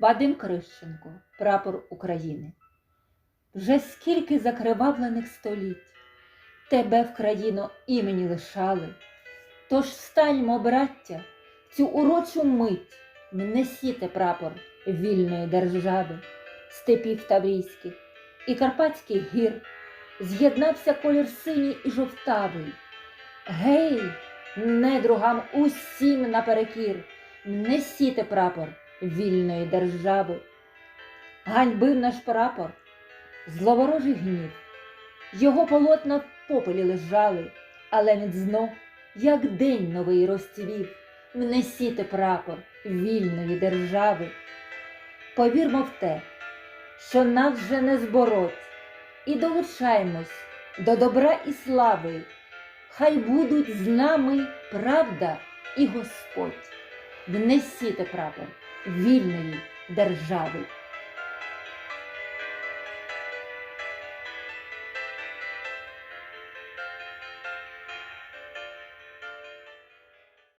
Вадим Крищенко, прапор України. Вже скільки закривавлених століть тебе в країну імені лишали. Тож встаньмо, браття, цю урочу мить, несіте прапор вільної держави, степів Таврійських і Карпатських гір, з'єднався колір синій і жовтавий. Гей, недругам усім наперекір, несіте прапор вільної держави. Ганьбив наш прапор, зловорожий гнів. Його полотна в попелі лежали, але він знов, як день новий розцвів, внесіте прапор вільної держави. Повірмо в те, що нас вже не збороть, і долучаймось до добра і слави. Хай будуть з нами правда і Господь. Внесіте прапор вільної держави.